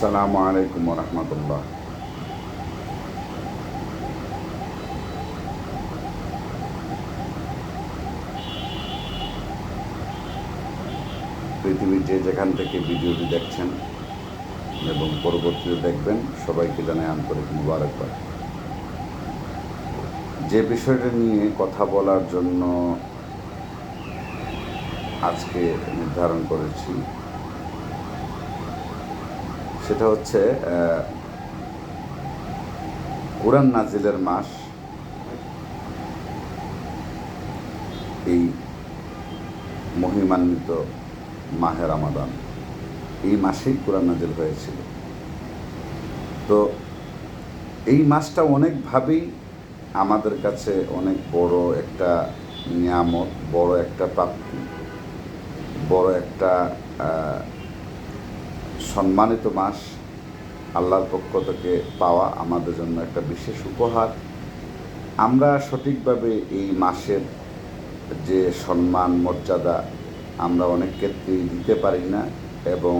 আসসালামু আলাইকুম রহমতুল্লাহ পৃথিবীর যে যেখান থেকে ভিডিওটি দেখছেন এবং পরবর্তীতে দেখবেন, সবাইকে জানাই আন্তরিক মুবারকবাদ। যে বিষয়টা নিয়ে কথা বলার জন্য আজকে নির্ধারণ করেছি সেটা হচ্ছে কোরআন নাজিলের মাস, এই মহিমান্বিত মাহে রামাদান। এই মাসেই কোরআন নাজিল হয়েছিল। তো এই মাসটা অনেকভাবেই আমাদের কাছে অনেক বড় একটা নিয়ামত, বড় একটা প্রাপ্তি, বড় একটা সম্মানিত মাস। আল্লাহর পক্ষ থেকে পাওয়া আমাদের জন্য একটা বিশেষ উপহার। আমরা সঠিকভাবে এই মাসের যে সম্মান, মর্যাদা আমরা অনেক ক্ষেত্রেই দিতে পারি না এবং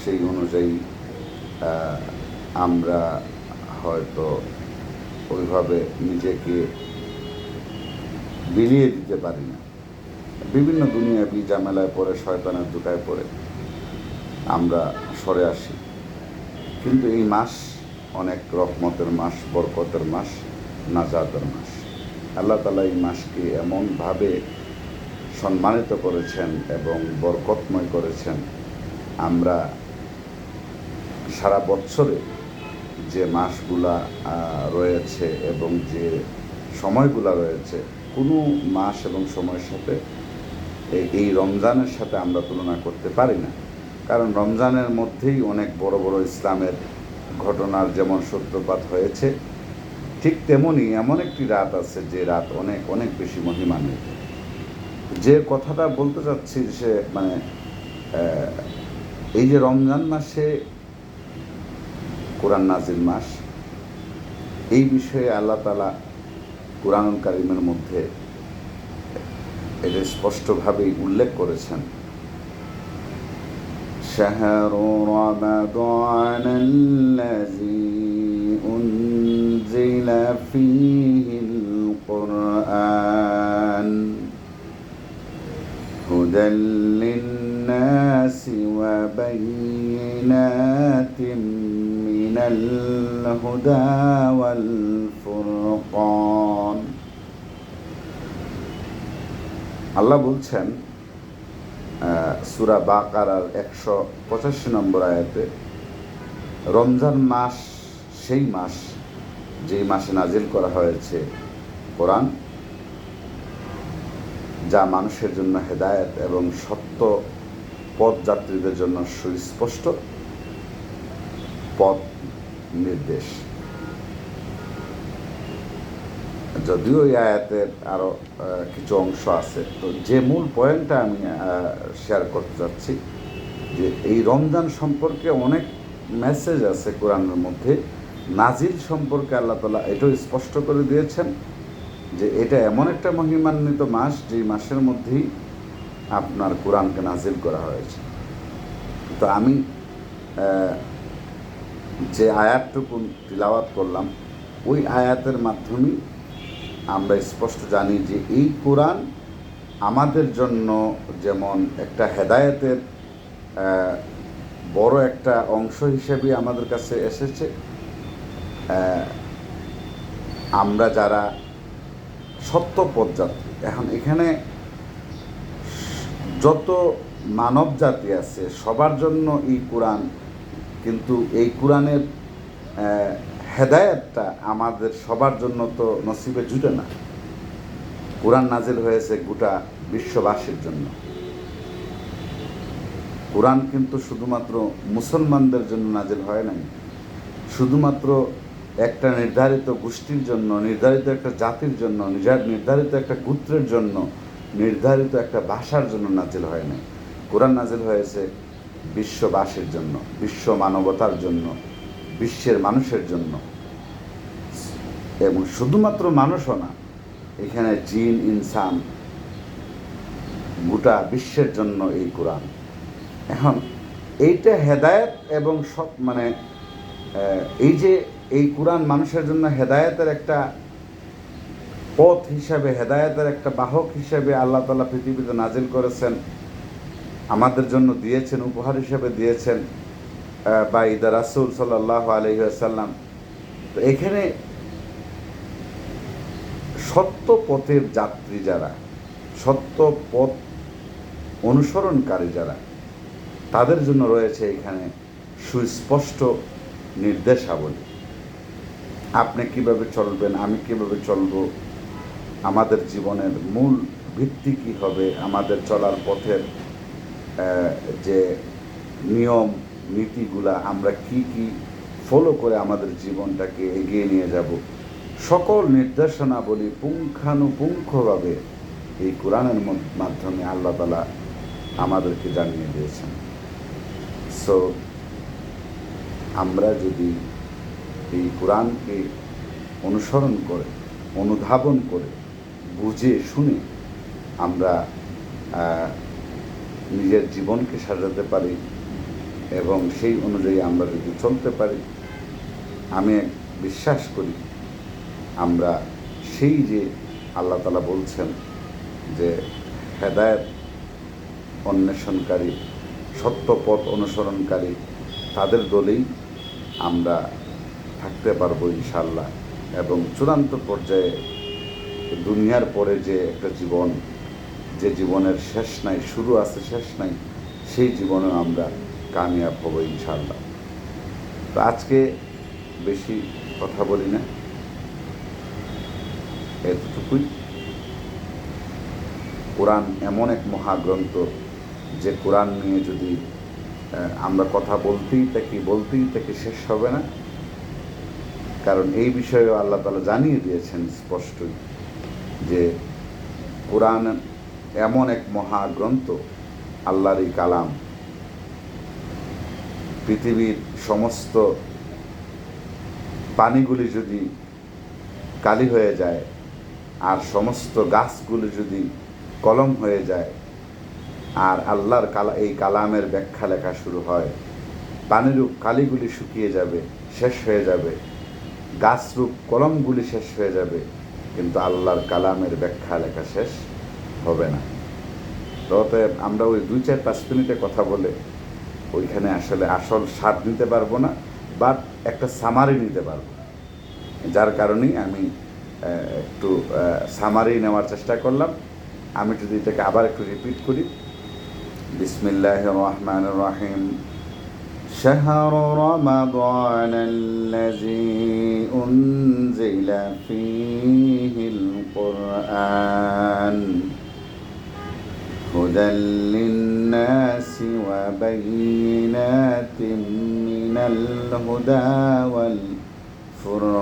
সেই অনুযায়ী আমরা হয়তো ওইভাবে নিজেকে বিলিয়ে দিতে পারি না। বিভিন্ন দুনিয়া বি ঝামেলায় পড়ে, শয়তানের দুটায় পড়ে। আমরা সরে আসি। কিন্তু এই মাস অনেক রহমতের মাস, বরকতের মাস, নাজাতের মাস। আল্লাহ তালা এই মাসকে এমনভাবে সম্মানিত করেছেন এবং বরকতময় করেছেন। আমরা সারা বছরে যে মাসগুলা রয়েছে এবং যে সময়গুলা রয়েছে, কোনো মাস এবং সময়ের সাথে এই রমজানের সাথে আমরা তুলনা করতে পারি না। কারণ রমজানের মধ্যেই অনেক বড় বড় ইসলামের ঘটনার যেমন সূত্রপাত হয়েছে, ঠিক তেমনি এমন একটি রাত আছে যে রাত অনেক অনেক বেশি মহিমান্বিত। যে কথাটা বলতে চাচ্ছি সে মানে এই যে রমজান মাসে কোরআন নাজিল মাস, এই বিষয়ে আল্লাহ তালা কোরআনুল কারিমের মধ্যে এটা স্পষ্টভাবেই উল্লেখ করেছেন। شهر رمضان الذي أنزل فيه القرآن هدى للناس وبينات من الهدى والفرقان আল্লাহ বলছেন সুরা বাকারার একশো পঁচাশি নম্বর আয়াতে, রমজান মাস, সেই মাস যেই মাসে নাজিল করা হয়েছে কোরআন, যা মানুষের জন্য হেদায়েত এবং সত্য পথ যাত্রীদের জন্য সুস্পষ্ট পথ নির্দেশ। যদিও এই আয়াতের আরও কিছু অংশ আছে, তো যে মূল পয়েন্টটা আমি শেয়ার করতে চাচ্ছি যে এই রমজান সম্পর্কে অনেক মেসেজ আছে কোরআনের মধ্যে। নাজিল সম্পর্কে আল্লাহ তালা এটাও স্পষ্ট করে দিয়েছেন, যে এটা এমন একটা মহিমান্বিত মাস যেই মাসের মধ্যেই আপনার কোরআনকে নাজিল করা হয়েছে। তো আমি যে আয়াতটুকু তিলাওয়াত করলাম, ওই আয়াতের মাধ্যমেই আমরা স্পষ্ট জানি যে এই কোরআন আমাদের জন্য যেমন একটা হেদায়েতের বড় একটা অংশ হিসেবে আমাদের কাছে এসেছে। আমরা যারা সত্য পথযাত্রী, এখন এখানে যত মানব জাতি আছে, সবার জন্য এই কোরআন, কিন্তু এই কোরআনের হেদায়েতটা আমাদের সবার জন্য তো নসিবে জুটে না। কোরআন নাজিল হয়েছে গোটা বিশ্ববাসীর জন্য। কোরআন কিন্তু শুধুমাত্র মুসলমানদের জন্য নাজিল হয় নাই। শুধুমাত্র একটা নির্ধারিত গোষ্ঠীর জন্য, নির্ধারিত একটা জাতির জন্য নির্ধারিত একটা গোত্রের জন্য, নির্ধারিত একটা ভাষার জন্য নাজিল হয় নাই। কোরআন নাজিল হয়েছে বিশ্ববাসীর জন্য, বিশ্ব মানবতার জন্য বিশ্বের মানুষের জন্য। এবং শুধুমাত্র মানুষও না, এখানে জিন, ইনসান, গোটা বিশ্বের জন্য এই কোরআন। এখন এইটা হেদায়েত এবং সব মানে এই যে এই কোরআন মানুষের জন্য হেদায়েতের একটা পথ হিসাবে, হেদায়তের একটা বাহক হিসাবে আল্লাহ তালা পৃথিবীতে নাজিল করেছেন, আমাদের জন্য দিয়েছেন, উপহার হিসাবে দিয়েছেন। আহ, বা ইদা রাসুল সাল্লাহ আলহিহাসাল্লাম তো এখানে সত্য পথের যাত্রী যারা সত্য পথ অনুসরণকারী যারা তাদের জন্য রয়েছে এখানে সুস্পষ্ট নির্দেশাবলী। আপনি কীভাবে চলবেন আমি কীভাবে চলব আমাদের জীবনের মূল ভিত্তি কী হবে আমাদের চলার পথের যে নিয়ম নীতিগুলা আমরা কি কি ফলো করে আমাদের জীবনটাকে এগিয়ে নিয়ে যাব? সকল নির্দেশনাবলী পুঙ্খানুপুঙ্খভাবে এই কোরআনের মাধ্যমে আল্লাহ তালা আমাদেরকে জানিয়ে দিয়েছেন। সো আমরা যদি এই কোরআনকে অনুসরণ করে, অনুধাবন করে, বুঝে, শুনে আমরা নিজের জীবনকে সাজাতে পারি এবং সেই অনুযায়ী আমরা যদি চলতে পারি, আমি বিশ্বাস করি আমরা সেই যে আল্লাহ তালা বলছেন যে হেদায়ত অন্বেষণকারী সত্য পথ অনুসরণকারী, তাদের দলেই আমরা থাকতে পারব ইনশাল্লাহ এবং চূড়ান্ত পর্যায়ে দুনিয়ার পরে যে একটা জীবন, যে জীবনের শেষ নাই, শুরু আছে, শেষ নাই, সেই জীবনে আমরা কামিয়াব হব ইনশাল্লাহ তো আজকে বেশি কথা বলি না। এতটুকুই। কোরআন এমন এক মহাগ্রন্থ, যে কোরআন নিয়ে যদি আমরা কথা বলতেই থাকি বলতেই থাকি, শেষ হবে না। কারণ এই বিষয়েও আল্লাহ তালা জানিয়ে দিয়েছেন স্পষ্টই যে কোরআন এমন এক মহাগ্রন্থ আল্লাহরই কালাম। পৃথিবীর সমস্ত পানিগুলি যদি কালি হয়ে যায়, আর সমস্ত গাছগুলি যদি কলম হয়ে যায়, আর আল্লাহর কালা, এই কালামের ব্যাখ্যা লেখা শুরু হয়, পানিরূপ কালিগুলি শুকিয়ে যাবে, শেষ হয়ে যাবে, গাছরূপ কলমগুলি শেষ হয়ে যাবে, কিন্তু আল্লাহর কালামের ব্যাখ্যা লেখা শেষ হবে না। তো অতএব আমরা ওই দুই চার পাঁচ মিনিটে কথা বলে ওইখানে আসলে আসল স্বাদ নিতে পারবো না বাট একটা সামারি নিতে পারবো যার কারণেই আমি আহ, একটু সামারি নেওয়ার চেষ্টা করলাম আমি যদি এটাকে আবার একটু রিপিট করি বিসমিল্লাহ রহমান রহিম شهر رمضان الذي أنزل فيه القرآن هدى للناس وبينات من الهدى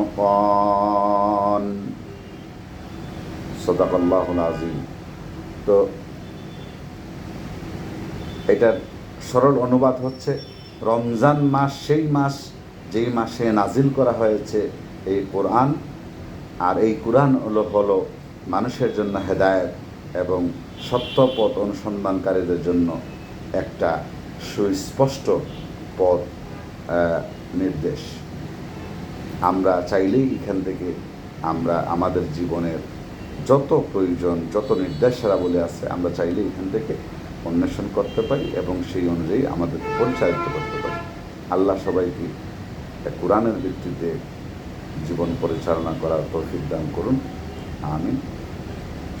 والفرقان صدق الله العظيم তো এটার সরল অনুবাদ হচ্ছে রমজান মাস সেই মাস যেই মাসে নাজিল করা হয়েছে এই কোরআন আর এই কোরআন হলো হলো মানুষের জন্য হেদায়েত এবং সত্যপথ অনুসন্ধানকারীদের জন্য একটা সুস্পষ্ট পথ নির্দেশ। আমরা চাইলেই এখান থেকে আমরা আমাদের জীবনের যত প্রয়োজন, যত নির্দেশনা বলে আছে, আমরা চাইলেই এখান থেকে অন্বেষণ করতে পারি এবং সেই অনুযায়ী আমাদের পরিচালিত করতে পারি। আল্লাহ সবাইকে কোরআনের ভিত্তিতে জীবন পরিচালনা করার তৌফিক দান করুন। আমিন।